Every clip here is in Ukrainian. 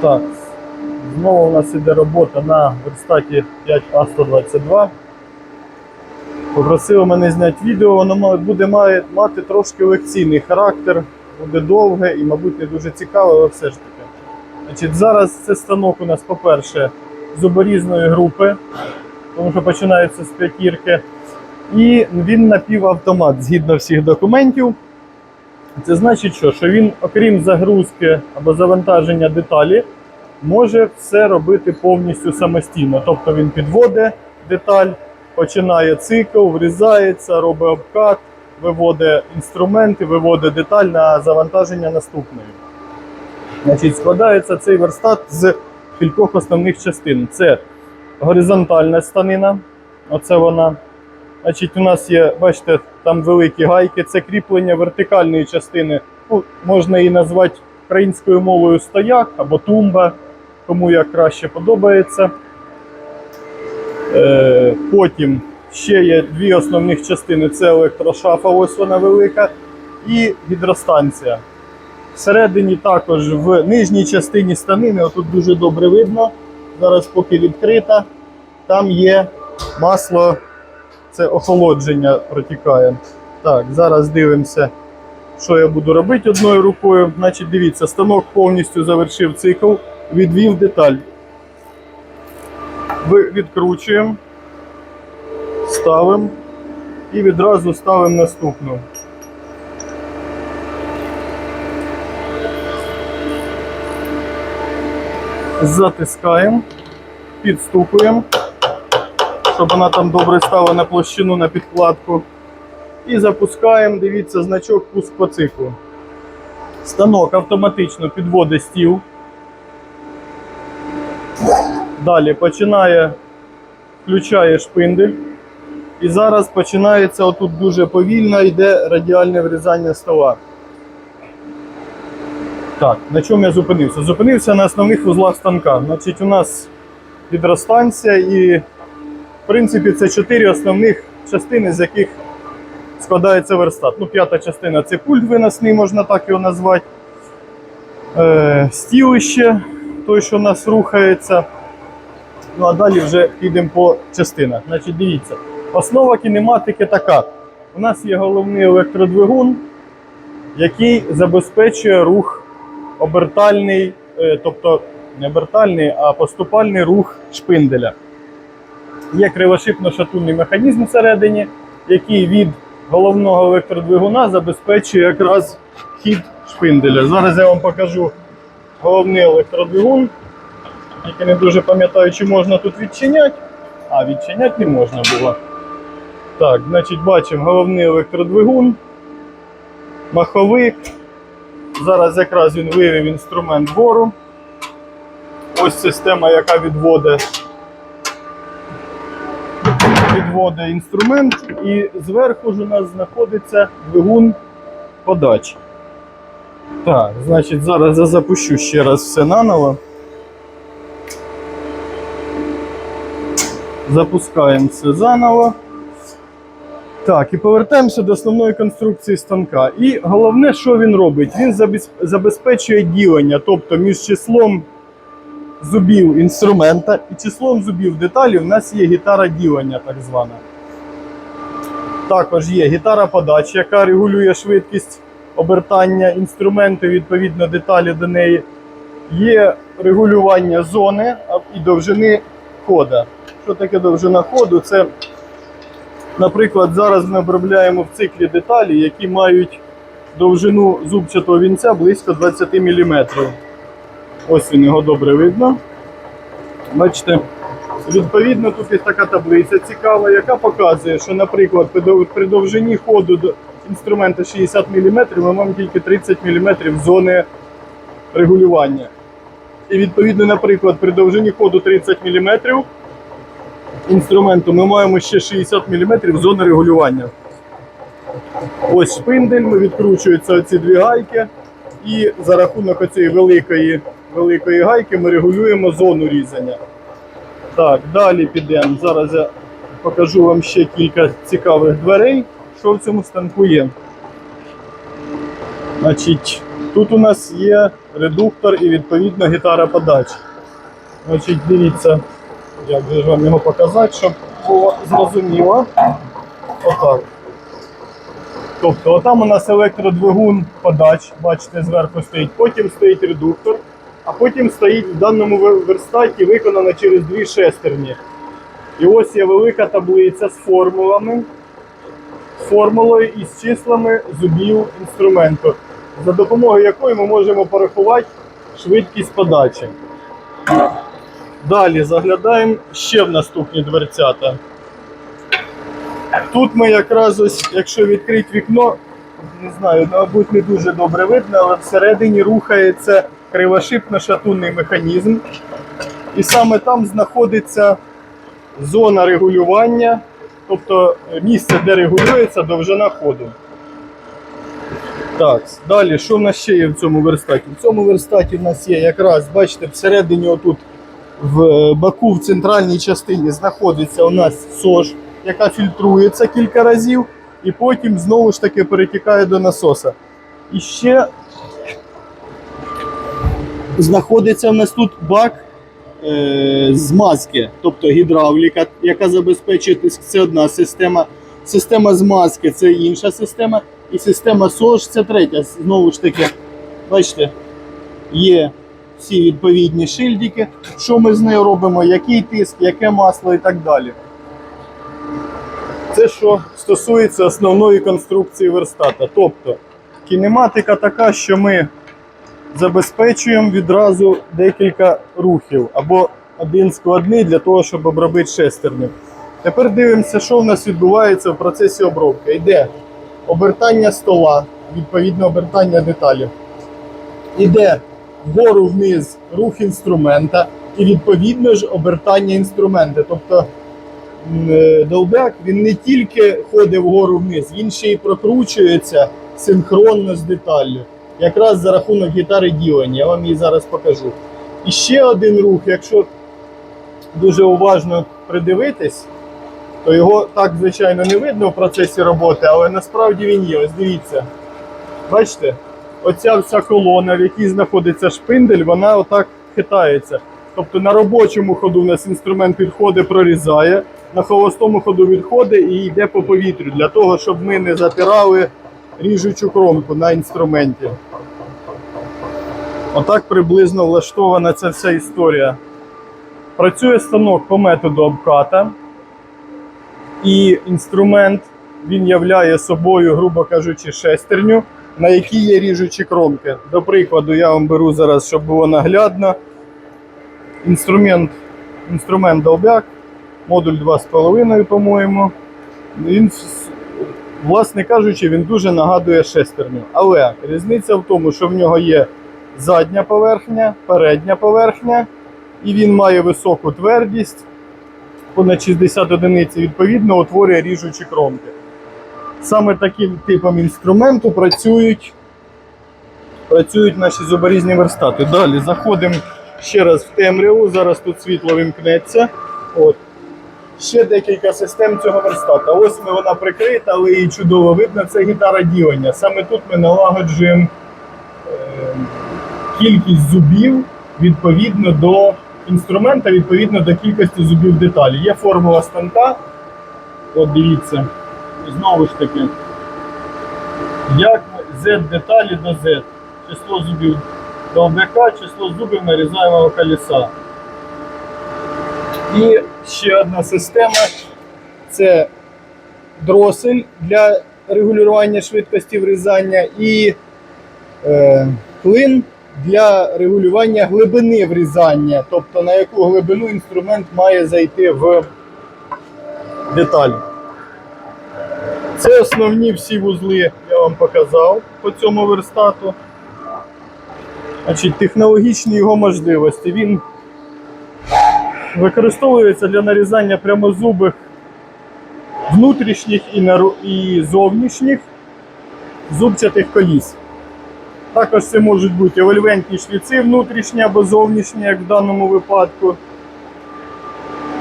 Так, знову у нас іде робота на верстаті 5А122. Попросили мене зняти відео, воно буде мати трошки лекційний характер, буде довге і, мабуть, не дуже цікаве, але все ж таки. Значить, зараз це станок у нас, по-перше, зуборізної групи, тому що починається з п'ятірки. І він напівавтомат згідно всіх документів. Це значить, що, що він, окрім загрузки або завантаження деталі, може все робити повністю самостійно. Тобто він підводить деталь, починає цикл, врізається, робить обкат, виводить інструменти, виводить деталь на завантаження наступної. Значить, складається цей верстат з кількох основних частин. Це горизонтальна станина, оце вона. Значить, у нас є, бачите, там великі гайки, це кріплення вертикальної частини. Ну, можна її назвати українською мовою стояк або тумба, кому як краще подобається. Е, потім ще є дві основних частини: це електрошафа, ось вона велика, і гідростанція. Всередині також в нижній частині станини, отут дуже добре видно. Зараз поки відкрита, там є масло це охолодження протікає. Так, зараз дивимося, що я буду робити одною рукою. Значить, дивіться, станок повністю завершив цикл, відвів деталь. Відкручуємо, ставимо і відразу ставимо наступну. Затискаємо, підстукуємо щоб вона там добре стала на площину на підкладку. І запускаємо, дивіться, значок пуск по циклу. Станок автоматично підводить стіл. Далі починає, включає шпиндель. І зараз починається отут дуже повільно йде радіальне врізання стола. Так, на чому я зупинився? Зупинився на основних вузлах станка. Значить, у нас гідростанція і в принципі, це чотири основних частини, з яких складається верстат. Ну, п'ята частина це пульт виносний, можна так його назвати. Е, стілище, той, що у нас рухається. Ну а далі вже підемо по частинах. Значить, дивіться, основа кінематики така. У нас є головний електродвигун, який забезпечує рух обертальний, е, тобто не обертальний, а поступальний рух шпинделя. Є кривошипно-шатунний механізм всередині, який від головного електродвигуна забезпечує якраз хід шпинделя. Зараз я вам покажу головний електродвигун, який не дуже пам'ятаю, чи можна тут відчиняти. А, відчиняти не можна було. Так, значить, бачимо головний електродвигун, маховик. Зараз якраз він вивів інструмент вгору. Ось система, яка відводить підводить інструмент, і зверху ж у нас знаходиться двигун подачі. Так, значить, зараз я запущу ще раз все наново. Запускаємо все заново. Так, і повертаємося до основної конструкції станка. І головне, що він робить? Він забезпечує ділення, тобто між числом зубів інструмента і числом зубів деталі у нас є гітара ділення, так звана. Також є гітара подачі, яка регулює швидкість обертання інструменту, відповідно деталі до неї. Є регулювання зони і довжини хода. Що таке довжина ходу? Це, наприклад, зараз ми обробляємо в циклі деталі, які мають довжину зубчатого вінця близько 20 мм. Ось він його добре видно. Бачите, відповідно, тут є така таблиця цікава, яка показує, що, наприклад, при дов- довжині ходу до інструмента 60 мм ми маємо тільки 30 мм зони регулювання. І відповідно, наприклад, при довжині ходу 30 мм інструменту ми маємо ще 60 мм зони регулювання. Ось шпиндель, відкручуються оці дві гайки. І за рахунок оцієї великої, великої гайки ми регулюємо зону різання. Так, далі підемо. Зараз я покажу вам ще кілька цікавих дверей, що в цьому станку є. Значить, Тут у нас є редуктор і відповідно гітара подач. Значить, дивіться, як же вам його показати, щоб було зрозуміло. Отак. Тобто, отам у нас електродвигун подач, бачите, зверху стоїть, потім стоїть редуктор, а потім стоїть в даному вер- верстаті виконано через дві шестерні. І ось є велика таблиця з формулами, з формулою і з числами зубів інструменту, за допомогою якої ми можемо порахувати швидкість подачі. Далі заглядаємо ще в наступні дверцята. Тут ми якраз ось, якщо відкрити вікно, не знаю, мабуть, не дуже добре видно, але всередині рухається кривошипно-шатунний механізм. І саме там знаходиться зона регулювання, тобто місце, де регулюється довжина ходу. Так, далі, що в нас ще є в цьому верстаті? В цьому верстаті в нас є якраз, бачите, всередині отут в боку в центральній частині знаходиться у нас сож, яка фільтрується кілька разів, і потім знову ж таки перетікає до насоса. І ще знаходиться у нас тут бак е, змазки, тобто гідравліка, яка забезпечує тиск. Це одна система. Система змазки це інша система. І система СОЖ це третя. Знову ж таки, бачите, є всі відповідні шильдики, що ми з нею робимо, який тиск, яке масло і так далі. Це що стосується основної конструкції верстата. Тобто кінематика така, що ми забезпечуємо відразу декілька рухів або один складний для того, щоб обробити шестерню. Тепер дивимося, що в нас відбувається в процесі обробки. Йде обертання стола, відповідно обертання деталів. Іде вгору вниз рух інструмента і відповідно ж обертання інструмента. Тобто е, долбяк він не тільки ходить вгору вниз, він ще й прокручується синхронно з деталлю. Якраз за рахунок гітари ділення, я вам її зараз покажу. І ще один рух, якщо дуже уважно придивитись, то його так, звичайно, не видно в процесі роботи, але насправді він є. Ось дивіться. Бачите, оця вся колона, в якій знаходиться шпиндель, вона отак хитається. Тобто на робочому ходу у нас інструмент підходить, прорізає, на холостому ходу відходить і йде по повітрю для того, щоб ми не затирали ріжучу кромку на інструменті. Отак приблизно влаштована ця вся історія. Працює станок по методу обката, і інструмент він являє собою, грубо кажучи, шестерню, на якій є ріжучі кромки. До прикладу, я вам беру зараз, щоб було наглядно. Інструмент, інструмент долбяк, модуль 2,5, по-моєму. Він, власне кажучи, він дуже нагадує шестерню. Але різниця в тому, що в нього є задня поверхня, передня поверхня, і він має високу твердість, понад 60 одиниць, відповідно утворює ріжучі кромки. Саме таким типом інструменту працюють, працюють наші зуборізні верстати. Далі заходимо ще раз в темряву. Зараз тут світло вимкнеться. От. Ще декілька систем цього верстата. Ось ми вона прикрита, але її чудово видно. Це гітара ділення. Саме тут ми налагоджуємо е, кількість зубів відповідно до інструмента, відповідно до кількості зубів деталі. Є формула станка. От дивіться. Знову ж таки. Як Z деталі до Z. Число зубів довбяка, число зубів нарізаємого колеса. І ще одна система це дросель для регулювання швидкості врізання і е, клин для регулювання глибини врізання, тобто на яку глибину інструмент має зайти в деталь. Це основні всі вузли, я вам показав по цьому верстату. Значить, технологічні його можливості. Він використовується для нарізання прямозубих внутрішніх і, нару- і зовнішніх зубчатих коліс. Також це можуть бути вольвентні шліци внутрішні або зовнішні, як в даному випадку.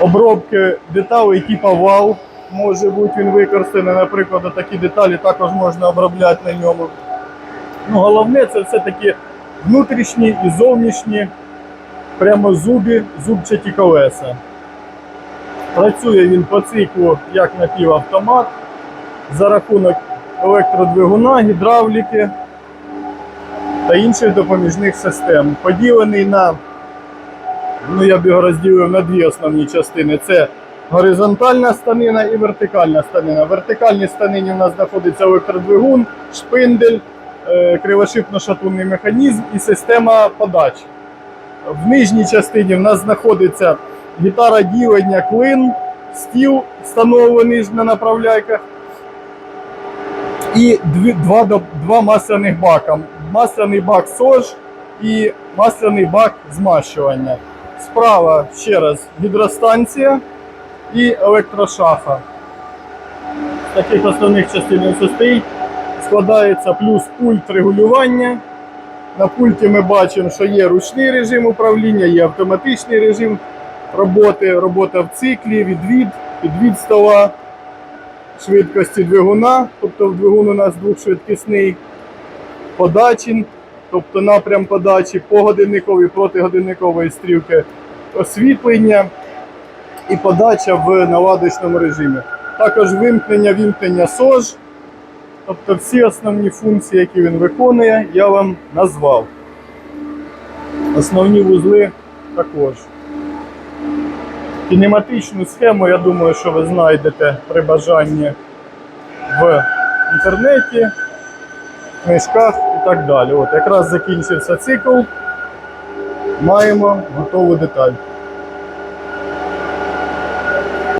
Обробки деталей типу вал може бути він використаний. Наприклад, такі деталі також можна обробляти на ньому. Ну, головне це все-таки внутрішні і зовнішні прямо зубі, зубчаті колеса. Працює він по циклу як напівавтомат за рахунок електродвигуна, гідравліки та інших допоміжних систем. Поділений на, ну я б його розділив на дві основні частини. Це горизонтальна станина і вертикальна станина. В вертикальній станині у нас знаходиться електродвигун, шпиндель, е, кривошипно-шатунний механізм і система подач. В нижній частині в нас знаходиться гітара ділення, клин, стіл встановлений на направляйках. І дві, два, два масляних бака. Масляний бак СОЖ і масляний бак змащування. Справа ще раз гідростанція і електрошафа. З таких основних частин состоїть. Складається плюс пульт регулювання. На пульті ми бачимо, що є ручний режим управління, є автоматичний режим роботи, робота в циклі, відвід, підвід стола, швидкості двигуна, тобто в двигун у нас двохшвидкісний, подачі, тобто напрям подачі, погодинникової, протигодинникової стрілки, освітлення і подача в наладочному режимі. Також вимкнення вімкнення СОЖ. Тобто всі основні функції, які він виконує, я вам назвав. Основні вузли також. Кінематичну схему, я думаю, що ви знайдете при бажанні в інтернеті, книжках і так далі. От якраз закінчився цикл. Маємо готову деталь.